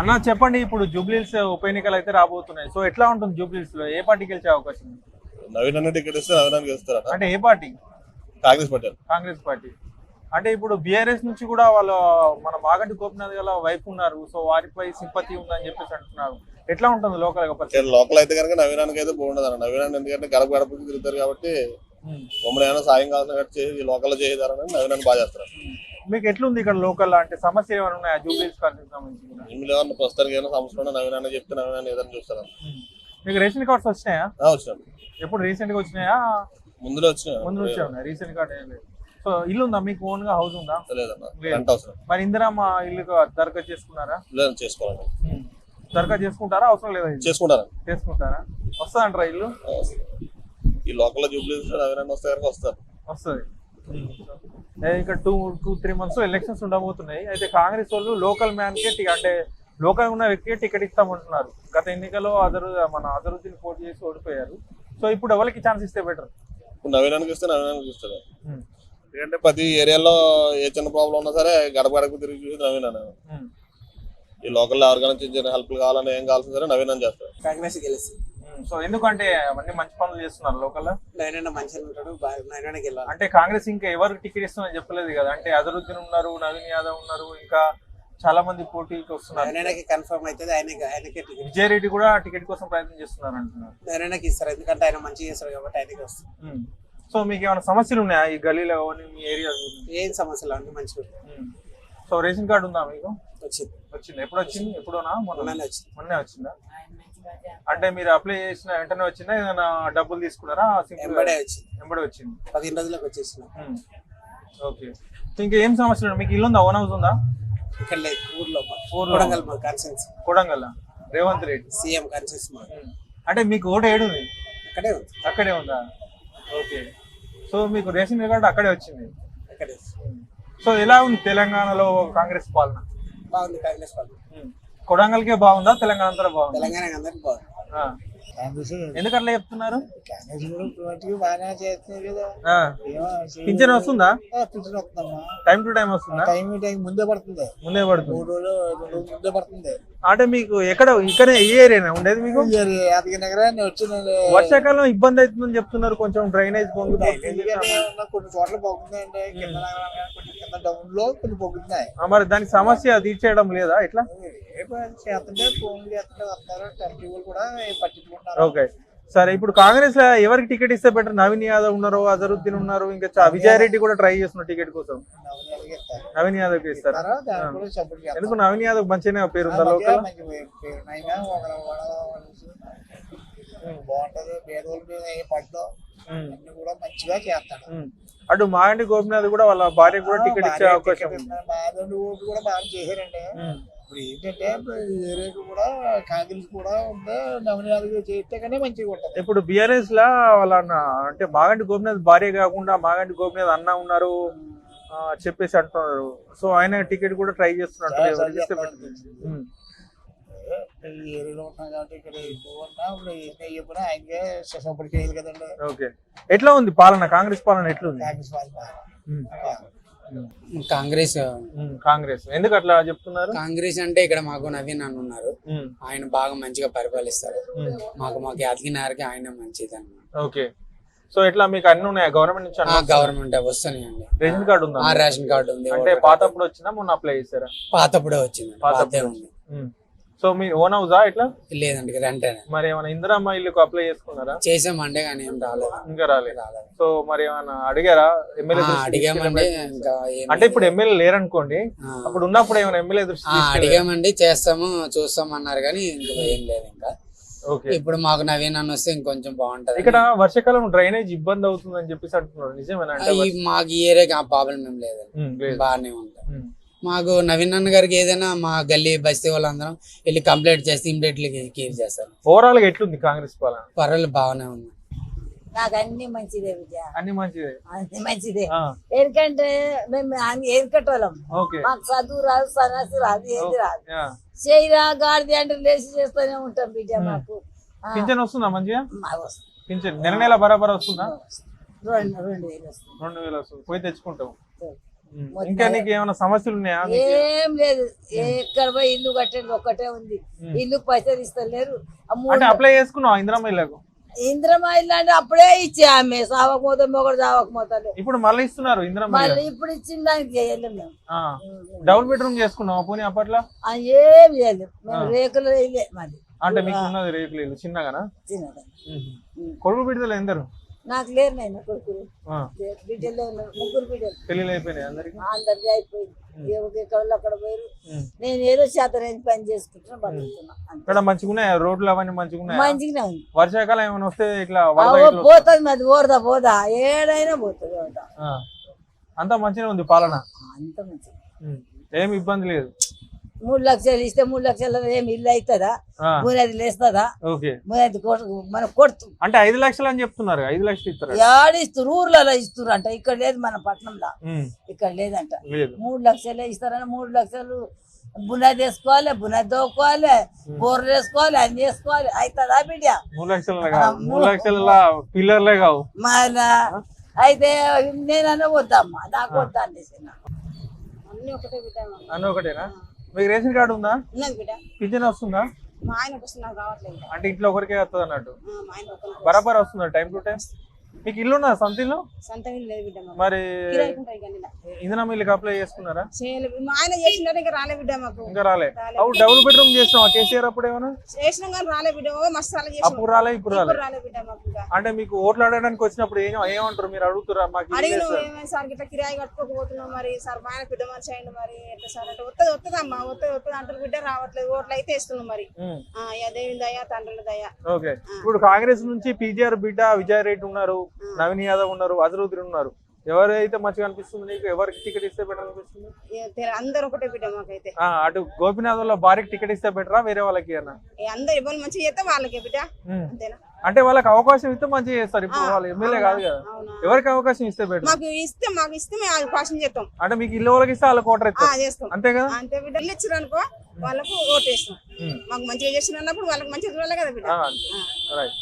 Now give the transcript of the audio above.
అన్న చెప్పండి ఇప్పుడు జూబ్లీస్ ఉప ఎన్నికలు అయితే రాబోతున్నాయి. సో ఎట్లా ఉంటుంది జూబ్లీస్లో ఏ పార్టీ గెలిచే అవకాశం ఉంది? నవీన్ అన్న టికెట్ ఇస్తే నవీన్ అన్న? గెలుస్తారట అంటే ఏ party? Congress party Congress party. అంటే ఇప్పుడు బీఆర్ఎస్ నుంచి కూడా వాళ్ళ మన మాగంటి గోపినాథ్ గల వైపు ఉన్నారు. సో వారిపై సింపతి ఉందని చెప్పేసి అంటున్నారు. ఎట్లా ఉంటుంది లోకల్గా పరిస్థితి లోకల్ అయితే కనుక నవీన్ అన్నకి అయితే బాగుండదు అన్న. నవీన్ అన్న ఎందుకంటే గడప గడపకి తిరుగుతారు కాబట్టి ఉమ్. మమ్మల్ని ఏమైనా సాయం కావాల్సిన కట్టి చేసి లోకల్ చేసేదారని నవీన్ అన్న బాగా చేస్తారు. మీకు ఎట్లుంది ఇక్కడ లోకల్ అంటే సమస్యలు ఏమైనా ఉన్నాయా? జూబ్లీస్ కాలనీకి సంబంధించి? ఇందులో ఏమన్నా ప్రస్తుతానికి ఏమైనా సమస్య ఉన్నా నవీన్ చెప్తే నవీన్ ఏదైనా చూస్తారు. మీకు రేషన్ కార్డ్స్ వచ్చినాయా? వచ్చినాను ఎప్పుడు రీసెంట్గా వచ్చినాయా? ముందులో వచ్చిన ముందు నుంచే ఉన్నాయి. రీసెంట్ కార్డ్ ఏం లేదు. సో ఇల్లు ఉందా? మీకు ఓన్గా హౌస్ ఉందా? లేదన్న. లేదు. రెంట్ అవసరం. మరి ఇందిరా మా ఇల్లు దరఖాస్తు చేసుకున్నారా? లేదని చేసుకోవాలండి దరఖాస్తు చేసుకుంటారా? అవసరం లేదా? చేసుకుంటారు? చేసుకుంటారా? వస్తుందంటారా ఇల్లు? ఈ లోకల్ జూబ్లీస్ నవీన్ వస్తే కనుక వస్తారు. వస్తుంది. ఇంకా two two three months elections ఉండబోతున్నాయి. అయితే కాంగ్రెస్ వాళ్ళు లోకల్ మ్యాన్కి టి- అంటే లోకల్ ఉన్న వ్యక్తికి టికెట్ ఇస్తామంటున్నారు. గత ఎన్నికల్లో అదరు మన అజరుద్దీన్ పోటీ చేసి ఓడిపోయారు. సో ఇప్పుడు ఎవరికి ఛాన్స్ ఇస్తే బెటర్ ఇప్పుడు నవీన్ అన్నకి ఇస్తే నవీన్ అన్నకి ఇస్తారు ఎందుకంటే ప్రతి ఏరియాలో ఏ చిన్న ప్రాబ్లం ఉన్నా సరే గడప గడప తిరిగి చూసి నవీన్ ఈ లోకల్ ఎవరికైనా చిన్న హెల్ప్ కావాలని ఏం కావాల్సిన సరే నవీన్ చేస్తారు కాంగ్రెస్ గెలుస్తుంది. సో ఎందుకంటే అవన్నీ మంచి పనులు చేస్తున్నారు లోకల్ నైనా మంచిగా ఉంటాడు అంటే కాంగ్రెస్ ఇంకా ఎవరికి టికెట్ ఇస్తుందని చెప్పలేదు కదా. అంటే అజరుద్దీన్ ఉన్నారు నవీన్ యాదవ్ ఉన్నారు ఇంకా చాలా మంది పోటీకి వస్తున్నారు. కన్ఫర్మ్ అవుతుంది ఆయనకి ఆయనకే టికెట్ విజయ్ రెడ్డి కూడా టికెట్ కోసం ప్రయత్నం చేస్తున్నారు అంటున్నారు. నైనాకి ఇస్తారు ఎందుకంటే ఆయన మంచిగా చేస్తారు కాబట్టి ఆయనకి వస్తుంది. సో మీకు ఏమైనా సమస్యలు ఉన్నాయా ఈ గలీలో మీ ఏరియా ఏం సమస్యలు అన్ని మంచిగా. సో రేషన్ కార్డు ఉందా మీకు? వచ్చింది. వచ్చింది? ఎప్పుడు వచ్చింది? ఎప్పుడోనా? మొన్న మొన్నే వచ్చిందా? అంటే మీరు అప్లై చేసిన వెంటనే వచ్చిందా? ఏదైనా డబ్బులు తీసుకున్నారా? సింపుల్ ఎంబడే వచ్చింది. వెంబడే వచ్చింది. పదిహేను రోజులకు వచ్చేసిన. ఓకే. ఇంకా ఏం ఉన్నాయి? మీకు ఇల్లు ఉందా? ఓన్ హౌస్ ఉందా? ఇక్కడ లేదు. ఊర్లో. కొడంగల్ మా కాన్సెన్స్ కొడంగల్. రేవంత్ రెడ్డి. సీఎం కాన్సెన్స్ మా. అంటే మీకు ఓటు ఏడు ఉంది? అక్కడే ఉంది. అక్కడే ఉందా? ఓకే. సో మీకు రేషన్ కార్డు అక్కడే వచ్చింది? అక్కడే. సో ఎలా ఉంది తెలంగాణలో కాంగ్రెస్ పాలన? బాగుంది కాంగ్రెస్ ఉమ్. కొడంగల్కే బాగుందా? తెలంగాణ అంతా బాగుందా? తెలంగాణ అందరికి బాగుంది. ఆ. ఎందుకు అట్లా చెప్తున్నారు? కాంగ్రెస్ కూడా ఇప్పటికి బాగానే చేస్తుంది కదా. ఆ. ఏమో పింఛన్ వస్తుందా? పింఛన్ వస్తుందమ్మా. టైం టు టైం వస్తుందా? టైం టైం ముందే పడుతుంది. ముందే పడుతుంది. మూడు రోజులు రెండు రోజులు ముందే పడుతుంది. అంటే మీకు ఎక్కడ ఇక్కడ ఏ ఏరియానా ఉండేది మీకు? అతని దగ్గర నేను వచ్చిందండి వర్షాకాలం ఇబ్బంది అవుతుందని చెప్తున్నారు కొంచెం డ్రైనేజ్ ఉన్న కొన్ని చోట్ల పోతుందండి కింద నగరాలు కానీ కొంచెం లో కొన్ని మరి దానికి సమస్య తీర్చేయడం లేదా ఇట్లా? ఏ పని చేస్తుంటే ఫోన్ చేస్తుంటే వస్తారు. టెంపీ వాళ్ళు కూడా పట్టించుకుంటున్నారు ఓకే. సరే ఇప్పుడు కాంగ్రెస్లో ఎవరికి టికెట్ ఇస్తే బెటర్ నవీన్ యాదవ్ ఉన్నారు అజరుద్దీన్ ఉన్నారు ఇంకా చా- విజయ్ రెడ్డి కూడా ట్రై చేస్తున్నారు టికెట్ కోసం. నవీన్ యాదవ్కి ఇస్తారా. ఎందుకు నవీన్ యాదవ్ మంచిగానే పేరు ఉందా లోకల్ బాగుంటది. అన్ని కూడా మంచిగా చేస్తాడు. అటు మాగంటి గోపినాథ్ కూడా వాళ్ళ భార్య కూడా టికెట్ ఇచ్చే అవకాశం ఉంది. బాధలు ఓటు కూడా బాగా చేశారండి. ఇప్పుడు ఏంటంటే ఏరియాకి కూడా కాంగ్రెస్ కూడా ఉందా నవనీయాలు చేస్తే కానీ మంచిగా ఉంటుంది. ఇప్పుడు బిఆర్ఎస్ లా వాళ్ళ అన్న అంటే మాగంటి గోపినాథ్ భార్య కాకుండా మాగంటి గోపినాథ్ అన్న ఉన్నారు చెప్పేసి అంటున్నారు. సో ఆయన టికెట్ కూడా ట్రై చేస్తున్నట్టు చాలా ఎవరికి ఇస్తే చేస్తున్నారు. better? ఉమ్. ఈ ఏరియాలో ఉన్నాం కాబట్టి ఇక్కడ ఎక్కువ ఉన్నా ఇప్పుడు ఏ చెప్పినా ఆయనకే సపోర్ట్ చేయాలి కదండి. ఓకే. ఎట్లా ఉంది పాలన? కాంగ్రెస్ పాలన కాంగ్రెస్ వాళ్ళు ఉమ్. కాంగ్రెస్. కాంగ్రెస్. ఎందుకు అట్లా చెప్తున్నారు? కాంగ్రెస్ అంటే ఇక్కడ మాకు నవీన్ అని ఉన్నారు. ఆయన బాగా మంచిగా పరిపాలిస్తారు. మాకు మాకు యాదగినారికి ఆయన మంచిది అన్నమాట ఓకే. సో ఎట్లా మీకు అన్ని ఉన్నాయా? గవర్నమెంట్ నుంచి గవర్నమెంట్ వస్తున్నాయండి. రేషన్ కార్డు ఉందా? ఆ రేషన్ కార్డు ఉంది. అంటే ఓటర్ పాత కార్డు. అప్పుడు వచ్చిందా? మొన్న అప్లై చేశారా? పాతప్పుడే వచ్చింది. పాత పాతే ఉంది. సో మీ ఓన్ హౌసా ఇట్లా? లేదండి రెంటేనే మరి ఏమైనా ఇందిరమ్మ ఇల్లుకు అప్లై చేసుకున్నారా? చేసామంటే కానీ ఏం రాలేదు. ఇంకా రాలేదు. రాలేదు. సో మరి ఏమైనా అడిగారా? ఎమ్మెల్యే ఆ, దృష్టికి అడిగామండి ఇంకా ఏం అంటే ఇప్పుడు ఎమ్మెల్యే లేరనుకోండి ఆ. అప్పుడు ఉన్నప్పుడు ఏమైనా ఎమ్మెల్యే దృష్టి ఆ, అడిగామండి చేస్తాము చూస్తాం అన్నారు కానీ ఇంకా ఏం లేదు ఇంకా. ఓకే. ఇప్పుడు మాకు నవీన్ అన్న వస్తే ఇంకొంచెం బాగుంటది. ఇక్కడ వర్షాకాలం డ్రైనేజ్ ఇబ్బంది అవుతుందని చెప్పేసి అంటున్నారు. నిజమేనా? అంటే ఈ మాకు ఈ ఏరియాకి ఆ ప్రాబ్లం ఏం లేదు ఉమ్, లేదు. బాగానే ఉంటాయి ఉమ్, మాకు నవీన్ అన్న గారికి ఏదైనా మా గల్లీ బస్తీ వాళ్ళందరం వెళ్ళి కంప్లైంట్ చేస్తే ఇమ్మీడియట్లీ కీర్ చేస్తారు. ఓవరాల్గా ఎట్లుంది కాంగ్రెస్ పాలన? పర్వాలేదు బాగానే ఉంది. నాకు అన్ని మంచిదే విజయ అన్ని మంచిదే? అన్ని మంచిదే. ఎందుకంటే మేము ఓకే. మాకు చదువు రాదు సన్నాసి రాదు ఏది రాదు. చేయరా గాడిది అంటే లేచి చేస్తూనే ఉంటాం బిడ్డ మాకు. పింఛన్ వస్తుందా మంచిగా. పింఛన్ నెల నెల బరాబర్ వస్తుందా? రెండు రెండు వేలు వస్తుంది. రెండు వేలు వస్తుంది. పోయి తెచ్చుకుంటాం ఇంకా నీకు ఏమైనా సమస్యలు ఉన్నాయా? ఏం లేదు. ఎక్కడ పోయి ఇల్లు కట్టేది ఒక్కటే ఉంది. ఇల్లు పైసలు ఇస్తలేరు. అంటే అప్లై చేసుకున్నావు ఇందిరమ్మ ఇంద్రమా ఇల్లు అంటే అప్పుడే ఇచ్చే ఆమె. సావకపోతే మొగడు సావకపోతే ఇప్పుడు మళ్ళీ ఇస్తున్నారు ఇందిరమ్మ మళ్ళీ. ఇప్పుడు ఇచ్చిన దానికి చేయలేం మేము. డబుల్ బెడ్రూమ్ చేసుకున్నావు పోనీ అప్పట్లో? ఏం చేయలేం రేకులు అంటే మీకు ఉన్నది రేకులు ఇల్లు చిన్నగానా? చిన్నది. కొడుకు బిడ్డలు ఎందరు? నాకు లేరు నేను కొడుకులు. బిడ్డలు ముగ్గురు బిడ్డలు. పెళ్ళిళ్ళు అయిపోయినాయి అందరికి? అందరిది అయిపోయింది. ఎవరికి అక్కడ పోయారు. నేను ఏదో శాతం పని చేసుకుంటున్నా బతుకుతున్నా. మంచిగా రోడ్లు అవన్నీ మంచిగా ఉంది వర్షాకాలం ఏమైనా వస్తే ఇట్లా? పోతుంది మాది పోదా పోదా? ఏడైనా పోతుంది. అంతా మంచిగా ఉంది పాలన? అంత మంచిది ఉమ్. ఏం ఇబ్బంది లేదు. మూడు లక్షలు ఇస్తే మూడు లక్షల ఏమి ఇల్లు అవుతుందా? ఆ. మూడైదు లేస్తుందా? ఓకే. మూడైదు కొడుకు మనం కొడుతు అంటే ఐదు లక్షలు అని చెప్తున్నారు ఐదు లక్షలు ఇస్తారు? యాడు ఇస్తారు ఊర్లలో ఇస్తారు అంట ఇక్కడ లేదు మన పట్టణంలో. ఇక్కడ లేదంట. లేదు. మూడు లక్షలే ఇస్తారని మూడు లక్షలు బునాది వేసుకోవాలి బునాది దోకోవాలి బోర్లు వేసుకోవాలి అన్ని వేసుకోవాలి. అవుతుందా బిడ్డ? మూడు లక్షల మూడు లక్షల పిల్లర్లే కావు. మళ్ళా అయితే నేనన్నా వద్దమ్మా నాకు వద్దా అనేసి అన్ని ఒకటే బిడ్డ అన్న ఒకటేనా? మీకు రేషన్ కార్డు ఉందా? పింఛన్ వస్తుందా? అంటే ఇంట్లో ఒకరికే వస్తుంది అన్నట్టు బరాబర్ వస్తుందా? Time to time? మీకు ఇల్లు ఉన్నదా? సొంత ఇల్లు? సొంత ఇల్లు లేదు బిడ్డ మాకు మరి. ఇంధనం ఇల్లుకి అప్లై చేసుకున్నారా? మా ఆయన చేసినారు ఇంకా రాలే బిడ్డ మాకు ఇంకా రాలే. రాలే. అవు డబుల్ బెడ్రూమ్ చేసినావా? కేసీఆర్ అప్పుడు ఏమైనా చేసినాం కానీ రాలే బిడ్డ ఓ మస్తు సార్లు చేసినాం. అప్పుడు రాలే ఇప్పుడు రాలే. ఇప్పుడు రాలే బిడ్డ మాకు ఇంకా. అంటే మీకు ఓట్లు అడగడానికి వచ్చినప్పుడు ఏం ఏమంటారు? మీరు అడుగుతారా మాకు ఇల్లు అడిగిన లేదు. సార్. ఏమైనా సార్? ఇట్లా కిరాయి కట్టుకోకపోతున్నాం మరి. సార్ మా ఆయన పెద్ద మనిషి మరి. ఎట్లా సార్ అంటే వస్తుంది వస్తుంది అమ్మా. వస్తుంది వస్తుంది అంటారు. బిడ్డ రావట్లేదు. ఓట్లు అయితే ఇస్తున్నాం మరి. ఉమ్. ఆ, ఇక దేవుని దయ తండ్రుల దయ. ఓకే. ఇప్పుడు కాంగ్రెస్ నుంచి పీజీఆర్ బిడ్డ విజయ్ రెడ్డి ఉన్నారు. నవీన్ యాదవ్ ఉన్నారు అజరుద్దీన్ ఉన్నారు. ఎవరైతే మంచిగా అనిపిస్తుంది నీకు ఎవరికి టికెట్ ఇస్తే బెటర్ అనిపిస్తుంది? అందరూ ఒకటే బిడ్డ మాకైతే. ఆ, అటు గోపినాథ్ వాళ్ళ భార్యకి టికెట్ ఇస్తే బెటరా వేరే వాళ్ళకి అన్న అందరు ఎవరు మంచిగా చేస్తే వాళ్ళకే బిడ్డ. అంతేనా? అంటే వాళ్ళకి అవకాశం ఇస్తే మంచిగా చేస్తారు ఇప్పుడు వాళ్ళు ఎమ్మెల్యే కాదు కదా. ఎవరికి అవకాశం ఇస్తే బెటర్ మాకు ఇస్తే మాకు ఇస్తే మేము క్వశ్చన్ చేస్తాం. అంటే మీకు ఇల్లు వాళ్ళకి ఇస్తే వాళ్ళకి ఓటర్ చేస్తాం. అంతే కదా? అంతే బిడ్డ. ఇల్లు ఇచ్చారు అనుకో వాళ్ళకు ఓటు వేస్తాం. ఉమ్. మాకు మంచిగా చేసిన వాళ్ళకి మంచిగా చూడాలి కదా బిడ్డ. రైట్